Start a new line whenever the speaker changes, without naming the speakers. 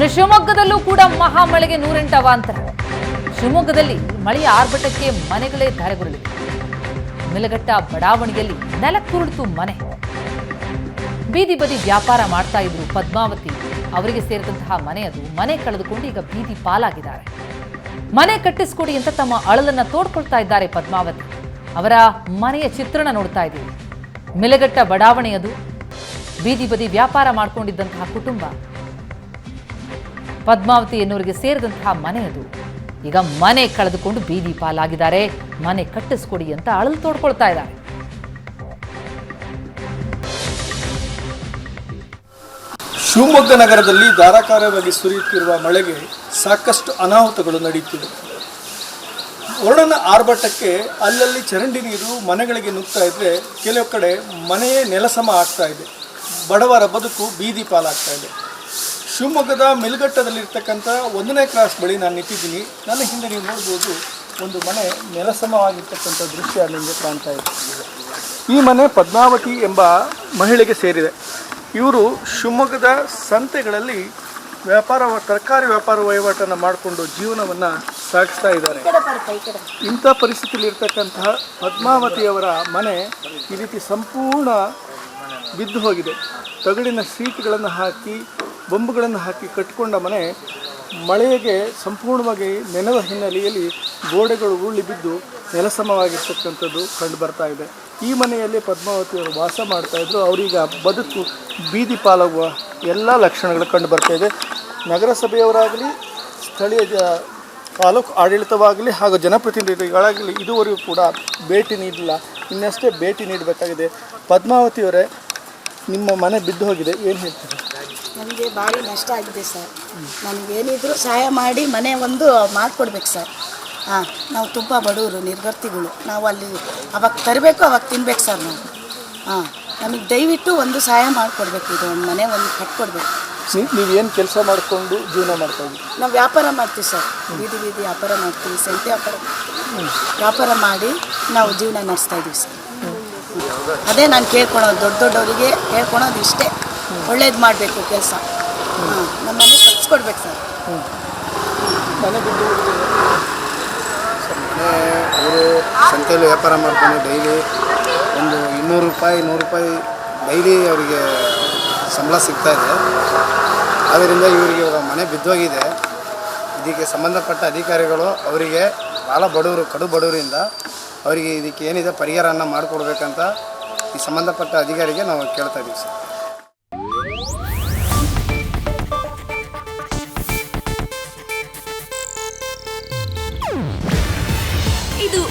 ಇನ್ನು ಶಿವಮೊಗ್ಗದಲ್ಲೂ ಕೂಡ ಮಹಾಮಳೆಗೆ ನೂರೆಂಟು ಅವಾಂತರ. ಶಿವಮೊಗ್ಗದಲ್ಲಿ ಮಳೆಯ ಆರ್ಭಟಕ್ಕೆ ಮನೆಗಳೇ ಧಾರೆಗುರುಳಿವೆ. ಮಿಲಗಟ್ಟ ಬಡಾವಣೆಯಲ್ಲಿ ನೆಲಕ್ಕುರುಳಿತು ಮನೆ. ಬೀದಿ ಬದಿ ವ್ಯಾಪಾರ ಮಾಡ್ತಾ ಇದ್ರು ಪದ್ಮಾವತಿ. ಅವರಿಗೆ ಸೇರಿದಂತಹ ಮನೆ ಅದು. ಮನೆ ಕಳೆದುಕೊಂಡು ಈಗ ಬೀದಿ ಪಾಲಾಗಿದ್ದಾರೆ. ಮನೆ ಕಟ್ಟಿಸ್ಕೊಡಿ ಅಂತ ತಮ್ಮ ಅಳಲನ್ನ ತೋಡ್ಕೊಳ್ತಾ ಇದ್ದಾರೆ ಪದ್ಮಾವತಿ. ಅವರ ಮನೆಯ ಚಿತ್ರಣ ನೋಡ್ತಾ ಇದ್ದೀವಿ. ಮಿಲಗಟ್ಟ ಬಡಾವಣೆಯದು ಬೀದಿ ಬದಿ ವ್ಯಾಪಾರ ಮಾಡಿಕೊಂಡಿದ್ದಂತಹ ಕುಟುಂಬ. ಪದ್ಮಾವತಿ ಎನ್ನುವರಿಗೆ ಸೇರಿದಂತಹ ಮನೆ ಅದು ಈಗ ಮನೆ ಕಳೆದುಕೊಂಡು ಬೀದಿ ಪಾಲಾಗಿದ್ದಾರೆ. ಮನೆ ಕಟ್ಟಿಸ್ಕೊಡಿ ಅಂತ ಅಳಲು ತೋಡ್ಕೊಳ್ತಾ ಇದ್ದಾರೆ.
ಶಿವಮೊಗ್ಗ ನಗರದಲ್ಲಿ ಧಾರಾಕಾರವಾಗಿ ಸುರಿಯುತ್ತಿರುವ ಮಳೆಗೆ ಸಾಕಷ್ಟು ಅನಾಹುತಗಳು ನಡೆಯುತ್ತಿವೆ ವರ್ಣನ ಆರ್ಭಟಕ್ಕೆ ಅಲ್ಲಲ್ಲಿ ಚರಂಡಿ ನೀರು ಮನೆಗಳಿಗೆ ನುಗ್ತಾ ಇದ್ರೆ ಕೆಲವು ಕಡೆ ಮನೆಯೇ ನೆಲಸಮ ಆಗ್ತಾ ಇದೆ. ಬಡವರ ಬದುಕು ಬೀದಿ ಪಾಲಾಗ್ತಾ ಇದೆ. ಶಿವಮೊಗ್ಗದ ಮೇಲ್ಘಟ್ಟದಲ್ಲಿರ್ತಕ್ಕಂಥ ಒಂದನೇ ಕ್ರಾಸ್ ಬಳಿ ನಾನು ನಿಂತಿದ್ದೀನಿ. ನನ್ನ ಹಿಂದೆ ನೀವು ನೋಡ್ಬೋದು ಒಂದು ಮನೆ ನೆಲಸಮವಾಗಿರ್ತಕ್ಕಂಥ ದೃಶ್ಯ ನಿಮಗೆ ಕಾಣ್ತಾ ಇದೆ. ಈ ಮನೆ ಪದ್ಮಾವತಿ ಎಂಬ ಮಹಿಳೆಗೆ ಸೇರಿದೆ. ಇವರು ಶಿವಮೊಗ್ಗದ ಸಂತೆಗಳಲ್ಲಿ ವ್ಯಾಪಾರ ತರಕಾರಿ ವ್ಯಾಪಾರ ವಹಿವಾಟನ್ನು ಮಾಡಿಕೊಂಡು ಜೀವನವನ್ನು ಸಾಗಿಸ್ತಾ ಇದ್ದಾರೆ. ಇಂಥ ಪರಿಸ್ಥಿತಿಯಲ್ಲಿ ಇರ್ತಕ್ಕಂತಹ ಪದ್ಮಾವತಿಯವರ ಮನೆ ಈ ರೀತಿ ಸಂಪೂರ್ಣ ಬಿದ್ದು ಹೋಗಿದೆ. ತಗಡಿನ ಸೀಟ್ಗಳನ್ನು ಹಾಕಿ ಬೊಂಬುಗಳನ್ನು ಹಾಕಿ ಕಟ್ಟಿಕೊಂಡ ಮನೆ ಮಳೆಗೆ ಸಂಪೂರ್ಣವಾಗಿ ನೆನೆದ ಹಿನ್ನೆಲೆಯಲ್ಲಿ ಗೋಡೆಗಳು ಉರುಳಿ ಬಿದ್ದು ನೆಲಸಮವಾಗಿರ್ತಕ್ಕಂಥದ್ದು ಕಂಡು ಬರ್ತಾ ಇದೆ. ಈ ಮನೆಯಲ್ಲಿ ಪದ್ಮಾವತಿಯವರು ವಾಸ ಮಾಡ್ತಾಯಿದ್ರು ಅವರೀಗ ಬದುಕು, ಬೀದಿ ಪಾಲಾಗುವ ಎಲ್ಲ ಲಕ್ಷಣಗಳು ಕಂಡು ಬರ್ತಾ ಇದೆ. ನಗರಸಭೆಯವರಾಗಲಿ, ಸ್ಥಳೀಯ ತಾಲೂಕು ಆಡಳಿತವಾಗಲಿ ಹಾಗೂ ಜನಪ್ರತಿನಿಧಿಗಳಾಗಲಿ ಇದುವರೆಗೂ ಕೂಡ ಭೇಟಿ ನೀಡಿಲ್ಲ. ಇನ್ನಷ್ಟೇ ಭೇಟಿ ನೀಡಬೇಕಾಗಿದೆ. ಪದ್ಮಾವತಿಯವರೇ, ನಿಮ್ಮ ಮನೆ ಬಿದ್ದು ಹೋಗಿದೆ. ಏನು ಹೇಳ್ತೀರಿ?
ನನಗೆ ಭಾರಿ ನಷ್ಟ ಆಗಿದೆ ಸರ್. ನಮಗೇನಿದ್ರು ಸಹಾಯ ಮಾಡಿ ಮನೆ ಒಂದು ಮಾಡಿಕೊಡ್ಬೇಕು ಸರ್. ಹಾಂ ನಾವು ತುಂಬ ಬಡವರು ನಿರ್ಭರ್ತಿಗಳು ನಾವು ಅಲ್ಲಿ ಅವಾಗ ತರಬೇಕು ಅವಾಗ ತಿನ್ಬೇಕು ಸರ್ ನಾವು. ಹಾಂ ನಮಗೆ ದಯವಿಟ್ಟು ಒಂದು ಸಹಾಯ ಮಾಡಿಕೊಡ್ಬೇಕು ಇದು ಒಂದು ಮನೆ ಒಂದು ಕಟ್ಕೊಡ್ಬೇಕು.
ನೀವೇನು ಕೆಲಸ ಮಾಡಿಕೊಂಡು ಜೀವನ ಮಾಡ್ತಾ
ನಾವು ವ್ಯಾಪಾರ ಮಾಡ್ತೀವಿ ಸರ್. ಬೀದಿ ಬೀದಿ ವ್ಯಾಪಾರ ಮಾಡ್ತೀವಿ ಸಂತೆ ವ್ಯಾಪಾರ. ವ್ಯಾಪಾರ ಮಾಡಿ ನಾವು ಜೀವನ ನಡೆಸ್ತಾ ಇದ್ದೀವಿ ಸರ್. ಅದೇ ನಾನು ಕೇಳ್ಕೊಳೋದು ದೊಡ್ಡ ದೊಡ್ಡವರಿಗೆ ಕೇಳ್ಕೊಳೋದು ಇಷ್ಟೇ. ಒಳ್ಳೇದು ಮಾಡಬೇಕು ಕೆಲಸ. ಹಾಂ ನಮ್ಮ ಮನೆ ಕಟ್ಸ್ಕೊಡ್ಬೇಕು ಸರ್.
ಅವರು ಸಂತೆಯಲ್ಲಿ ವ್ಯಾಪಾರ ಮಾಡ್ಕೊಂಡು ಡೈಲಿ ಒಂದು ಇನ್ನೂರು ರೂಪಾಯಿ, ನೂರು ರೂಪಾಯಿ ಡೈಲಿ ಅವರಿಗೆ ಸಂಬಳ ಸಿಗ್ತಾ ಇದೆ. ಆದ್ದರಿಂದ ಇವರಿಗೆ ಇವಾಗ ಮನೆ ಬಿದ್ದೋಗಿದೆ. ಇದಕ್ಕೆ ಸಂಬಂಧಪಟ್ಟ ಅಧಿಕಾರಿಗಳು ಅವರಿಗೆ ಭಾಳ ಬಡವರು, ಕಡು ಬಡವರಿಂದ ಅವರಿಗೆ ಇದಕ್ಕೆ ಏನಿದೆ ಪರಿಹಾರವನ್ನು ಮಾಡಿಕೊಡ್ಬೇಕಂತ ಈ ಸಂಬಂಧಪಟ್ಟ ಅಧಿಕಾರಿಗೆ ನಾವು ಕೇಳ್ತಾ ಇದ್ದೀವಿ ಸರ್.